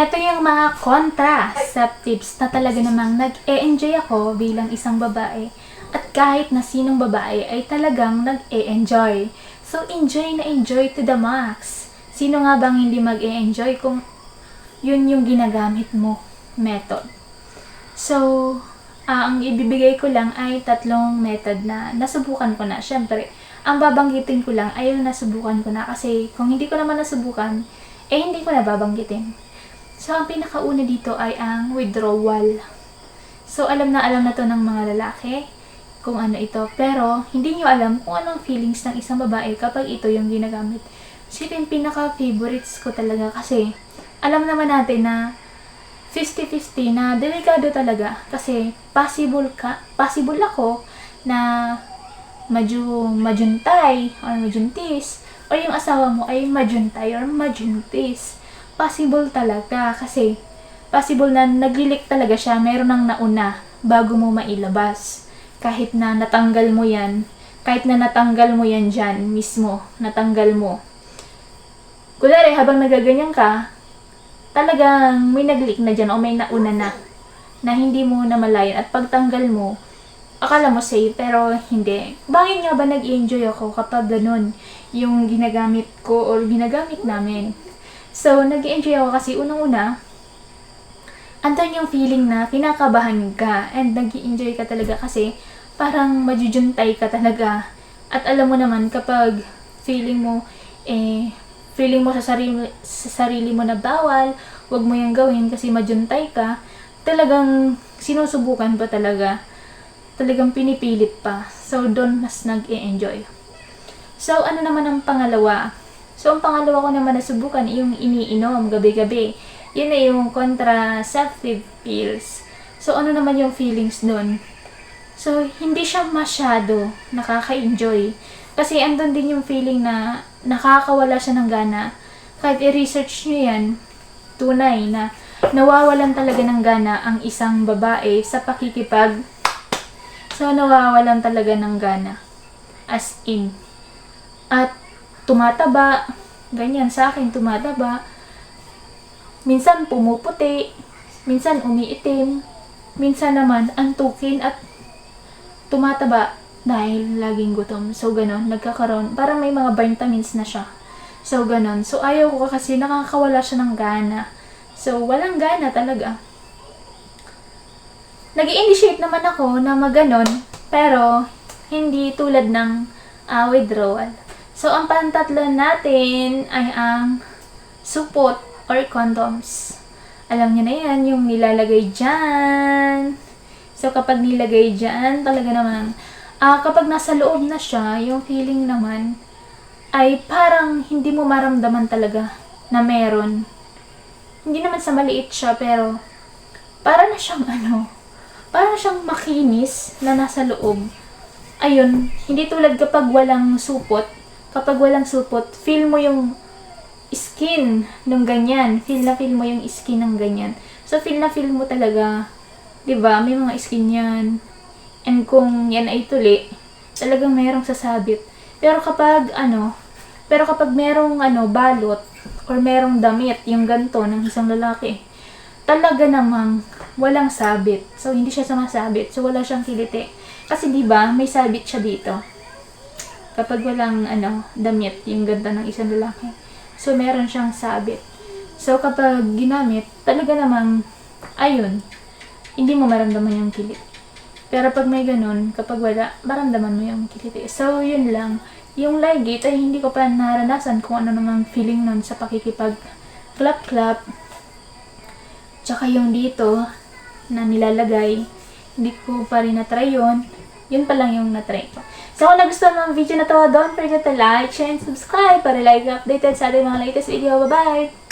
Ito yung mga kontra sa tips na talaga namang nag-e-enjoy ako bilang isang babae. At kahit na sinong babae ay talagang nag-e-enjoy. So, enjoy na enjoy to the max. Sino nga bang hindi mag-e-enjoy kung yun yung ginagamit mo method? So, ah, ang ibibigay ko lang ay tatlong method na nasubukan ko na. Siyempre, ang babanggitin ko lang ay yung nasubukan ko na kasi kung hindi ko naman nasubukan, eh hindi ko na babanggitin. So, ang pinakauna dito ay ang withdrawal. So, alam na alam na to ng mga lalaki kung ano ito. Pero, hindi nyo alam kung anong feelings ng isang babae kapag ito yung ginagamit. So, yung pinaka-favorites ko talaga kasi alam naman natin na 50-50 na delikado talaga kasi possible ka, possible ako na medyo majuntay or majuntis or yung asawa mo ay majuntay or majuntis. Possible talaga kasi possible na naglilik talaga siya, meron nang nauna bago mo mailabas. Kahit na natanggal mo yan, kahit na natanggal mo yan dyan mismo, natanggal mo. Kunwari, habang nagaganyan ka, talagang may naglik na dyan o may nauna na na hindi mo namalayan at pagtanggal mo, akala mo safe pero hindi. Bakit nga ba nag-enjoy ako kapag ganun yung ginagamit ko or ginagamit namin? So, nag-enjoy ako kasi unang-una, andun yung feeling na kinakabahan ka and nag enjoy ka talaga kasi parang majujuntay ka talaga. At alam mo naman kapag feeling mo, eh, feeling mo sa sarili, sa sarili mo na bawal, wag mo yung gawin kasi majuntay ka, talagang sinusubukan pa talaga. Talagang pinipilit pa. So, doon mas nag-e-enjoy. So, ano naman ang pangalawa? So, ang pangalawa ko naman na subukan yung iniinom gabi-gabi. Yun na yung contraceptive pills. So, ano naman yung feelings doon? So, hindi siya masyado nakaka-enjoy. Kasi andun din yung feeling na nakakawala siya ng gana. Kahit i-research nyo yan, tunay na nawawalan talaga ng gana ang isang babae sa pakikipag. So, nawawalan talaga ng gana. As in. At tumataba. Ganyan, sa akin tumataba. Minsan pumuputi. Minsan umiitim. Minsan naman antukin at tumataba dahil laging gutom. So, ganon. Nagkakaroon. Parang may mga vitamins na siya. So, ganon. So, ayaw ko kasi nakakawala siya ng gana. So, walang gana talaga. nag initiate naman ako na maganon, pero hindi tulad ng ah, withdrawal. So, ang pantatlo natin ay ang supot or condoms. Alam niyo na yan, yung nilalagay dyan. So, kapag nilagay dyan, talaga naman, ah kapag nasa loob na siya, yung feeling naman, ay parang hindi mo maramdaman talaga na meron. Hindi naman sa maliit siya, pero para na siyang ano, para na siyang makinis na nasa loob. Ayun, hindi tulad kapag walang supot. Kapag walang supot, feel mo yung skin ng ganyan. Feel na feel mo yung skin ng ganyan. So, feel na feel mo talaga, di ba may mga skin yan. And kung yan ay tuli, talagang mayroong sasabit. Pero kapag ano, pero kapag merong ano, balot, or merong damit, yung ganto ng isang lalaki, talaga namang walang sabit. So, hindi siya sumasabit. So, wala siyang kiliti. Kasi di ba may sabit siya dito. Kapag walang ano, damit, yung ganda ng isang lalaki. So, meron siyang sabit. So, kapag ginamit, talaga namang, ayun, hindi mo maramdaman yung kilit. Pero pag may ganun, kapag wala, maramdaman mo yung kiliti. So, yun lang. Yung ligate ay hindi ko pa naranasan kung ano namang feeling nun sa pakikipag clap-clap. Tsaka yung dito na nilalagay, hindi ko pa rin na-try yun. Yun pa lang yung na-try ko. So kung nagustuhan ang video na to, don't forget to like, share, and subscribe para like updated sa ating mga latest video. Bye-bye!